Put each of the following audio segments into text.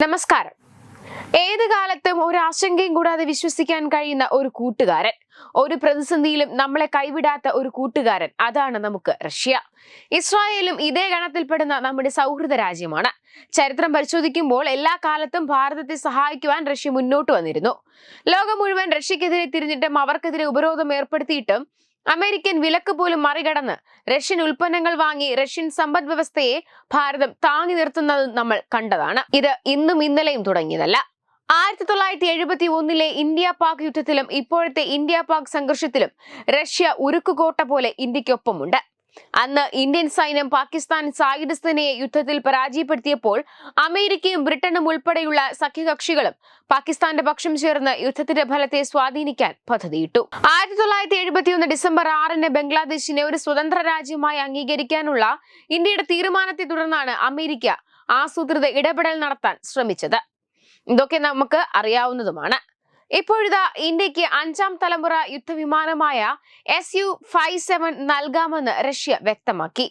നമസ്കാരം. ഏത് കാലത്തും ഒരു ആശങ്കയും കൂടാതെ വിശ്വസിക്കാൻ കഴിയുന്ന ഒരു കൂട്ടുകാരൻ ഒരു പ്രതിസന്ധിയിലും നമ്മളെ കൈവിടാത്ത ഒരു കൂട്ടുകാരൻ അതാണ് നമുക്ക് റഷ്യ. ഇസ്രായേലും ഇതേ ഗണത്തിൽപ്പെടുന്ന നമ്മുടെ സൗഹൃദ രാജ്യമാണ്. ചരിത്രം പരിശോധിക്കുമ്പോൾ എല്ലാ കാലത്തും ഭാരതത്തെ സഹായിക്കുവാൻ റഷ്യ മുന്നോട്ട് വന്നിരുന്നു. ലോകം മുഴുവൻ റഷ്യക്കെതിരെ തിരിഞ്ഞിട്ടും അവർക്കെതിരെ ഉപരോധം ഏർപ്പെടുത്തിയിട്ടും അമേരിക്കൻ വിലക്ക് പോലും മറികടന്ന് റഷ്യൻ ഉൽപ്പന്നങ്ങൾ വാങ്ങി റഷ്യൻ സമ്പദ് വ്യവസ്ഥയെ ഭാരതം താങ്ങി നിർത്തുന്നത് നമ്മൾ കണ്ടതാണ്. ഇത് ഇന്നും ഇന്നലെയും തുടങ്ങിയതല്ല. ആയിരത്തി തൊള്ളായിരത്തി എഴുപത്തി ഒന്നിലെ ഇന്ത്യ പാക് യുദ്ധത്തിലും ഇപ്പോഴത്തെ ഇന്ത്യ പാക് സംഘർഷത്തിലും റഷ്യ ഉരുക്കുകോട്ട പോലെ ഇന്ത്യക്കൊപ്പമുണ്ട് അന്ന് ഇന്ത്യൻ സൈന്യം പാകിസ്ഥാൻ സായുധ സേനയെ യുദ്ധത്തിൽ പരാജയപ്പെടുത്തിയപ്പോൾ അമേരിക്കയും ബ്രിട്ടനും ഉൾപ്പെടെയുള്ള സഖ്യകക്ഷികളും പാകിസ്ഥാന്റെ പക്ഷം ചേർന്ന് യുദ്ധത്തിന്റെ ഫലത്തെ സ്വാധീനിക്കാൻ പദ്ധതിയിട്ടു. ആയിരത്തി തൊള്ളായിരത്തി എഴുപത്തിയൊന്ന് ഡിസംബർ ആറിന് ബംഗ്ലാദേശിനെ ഒരു സ്വതന്ത്ര രാജ്യമായി അംഗീകരിക്കാനുള്ള ഇന്ത്യയുടെ തീരുമാനത്തെ തുടർന്നാണ് അമേരിക്ക ആസൂത്രിത ഇടപെടൽ നടത്താൻ ശ്രമിച്ചത്. ഇതൊക്കെ നമുക്ക് അറിയാവുന്നതുമാണ്. ഇപ്പോഴിതാ ഇന്ത്യയ്ക്ക് അഞ്ചാം തലമുറ യുദ്ധവിമാനമായ എസ് യു ഫൈവ് സെവൻ നൽകാമെന്ന് റഷ്യ വ്യക്തമാക്കി.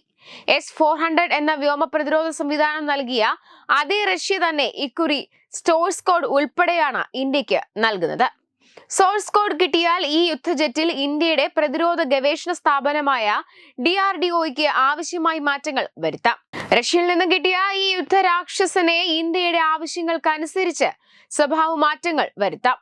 എസ് ഫോർ ഹൺഡ്രഡ് എന്ന വ്യോമ പ്രതിരോധ സംവിധാനം നൽകിയ അതേ റഷ്യ തന്നെ ഇക്കുറി സ്റ്റോഴ്സ് കോഡ് ഉൾപ്പെടെയാണ് ഇന്ത്യയ്ക്ക് നൽകുന്നത്. സോഴ്സ് കോഡ് കിട്ടിയാൽ ഈ യുദ്ധജെറ്റിൽ ഇന്ത്യയുടെ പ്രതിരോധ ഗവേഷണ സ്ഥാപനമായ ഡി ആർ ഡി ഒയ്ക്ക് ആവശ്യമായി മാറ്റങ്ങൾ വരുത്താം. റഷ്യയിൽ നിന്ന് കിട്ടിയ ഈ യുദ്ധരാക്ഷസനെ ഇന്ത്യയുടെ ആവശ്യങ്ങൾക്കനുസരിച്ച് സ്വഭാവ മാറ്റങ്ങൾ വരുത്താം.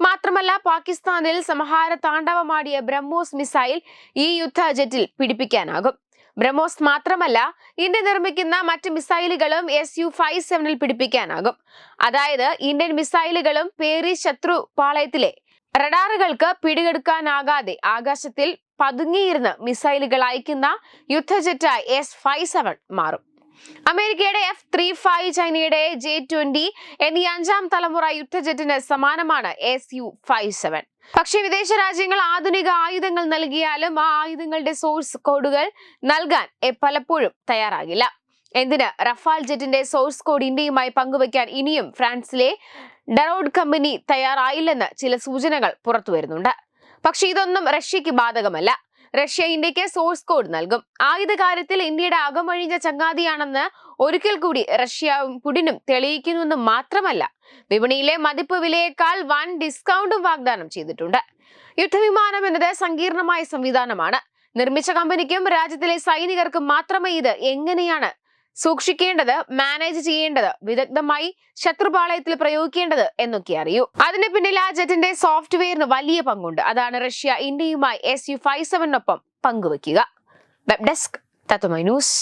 മാത്രമല്ല പാകിസ്ഥാനിൽ സംഹാര താണ്ഡവമാടിയ ബ്രഹ്മോസ് മിസൈൽ ഈ യുദ്ധ ജെറ്റിൽ പിടിപ്പിക്കാനാകും. ബ്രഹ്മോസ് മാത്രമല്ല ഇന്ത്യ നിർമ്മിക്കുന്ന മറ്റ് മിസൈലുകളും എസ് യു ഫൈവ് സെവനിൽ പിടിപ്പിക്കാനാകും. അതായത് ഇന്ത്യൻ മിസൈലുകളും പേരി ശത്രു പാളയത്തിലെ റഡാറുകൾക്ക് പിടികെടുക്കാനാകാതെ ആകാശത്തിൽ പതുങ്ങിയിരുന്ന് മിസൈലുകൾ അയക്കുന്ന യുദ്ധജെറ്റായി എസ് ഫൈവ് സെവൻ മാറും. അമേരിക്കയുടെ എഫ് ത്രീ ഫൈവ് ചൈനയുടെ ജെ ട്വന്റി എന്നീ അഞ്ചാം തലമുറ യുദ്ധജെറ്റിന് സമാനമാണ് എസ് യു ഫൈവ് സെവൻ പക്ഷേ വിദേശ രാജ്യങ്ങൾ ആധുനിക ആയുധങ്ങൾ നൽകിയാലും ആ ആയുധങ്ങളുടെ സോഴ്സ് കോഡുകൾ നൽകാൻ പലപ്പോഴും തയ്യാറാകില്ല. എന്തിന്? റഫാൽ ജെറ്റിന്റെ സോഴ്സ് കോഡ് ഇന്ത്യയുമായി പങ്കുവയ്ക്കാൻ ഇനിയും ഫ്രാൻസിലെ ഡറോഡ് കമ്പനി തയ്യാറായില്ലെന്ന് ചില സൂചനകൾ പുറത്തുവരുന്നുണ്ട്. പക്ഷേ ഇതൊന്നും റഷ്യക്ക് ബാധകമല്ല. റഷ്യ ഇന്ത്യയ്ക്ക് സോഴ്സ് കോഡ് നൽകും. ആയുധ കാര്യത്തിൽ ഇന്ത്യയുടെ അകമഴിഞ്ഞ ചങ്ങാതിയാണെന്ന് ഒരിക്കൽ കൂടി റഷ്യയും പുടിനും തെളിയിക്കുന്നുവെന്ന് മാത്രമല്ല വിപണിയിലെ മതിപ്പ് വിലയേക്കാൾ വൻ ഡിസ്കൗണ്ടും വാഗ്ദാനം ചെയ്തിട്ടുണ്ട്. യുദ്ധവിമാനം എന്നത് സങ്കീർണമായ സംവിധാനമാണ്. നിർമ്മിച്ച കമ്പനിക്കും രാജ്യത്തിലെ സൈനികർക്കും മാത്രമേ ഇത് എങ്ങനെയാണ് സൂക്ഷിക്കേണ്ടത് മാനേജ് ചെയ്യേണ്ടത് വിദഗ്ധമായി ശത്രുപാളയത്തിൽ പ്രയോഗിക്കേണ്ടത് എന്നൊക്കെ അറിയൂ. അതിന് പിന്നിൽ ആ ജെറ്റിന്റെ സോഫ്റ്റ്വെയറിന് വലിയ പങ്കുണ്ട്. അതാണ് റഷ്യ ഇന്ത്യയുമായി എസ് യു ഫൈവ് സെവനൊപ്പം പങ്കുവെക്കുക. വെബ് ഡെസ്ക് തത്വമൈ ന്യൂസ്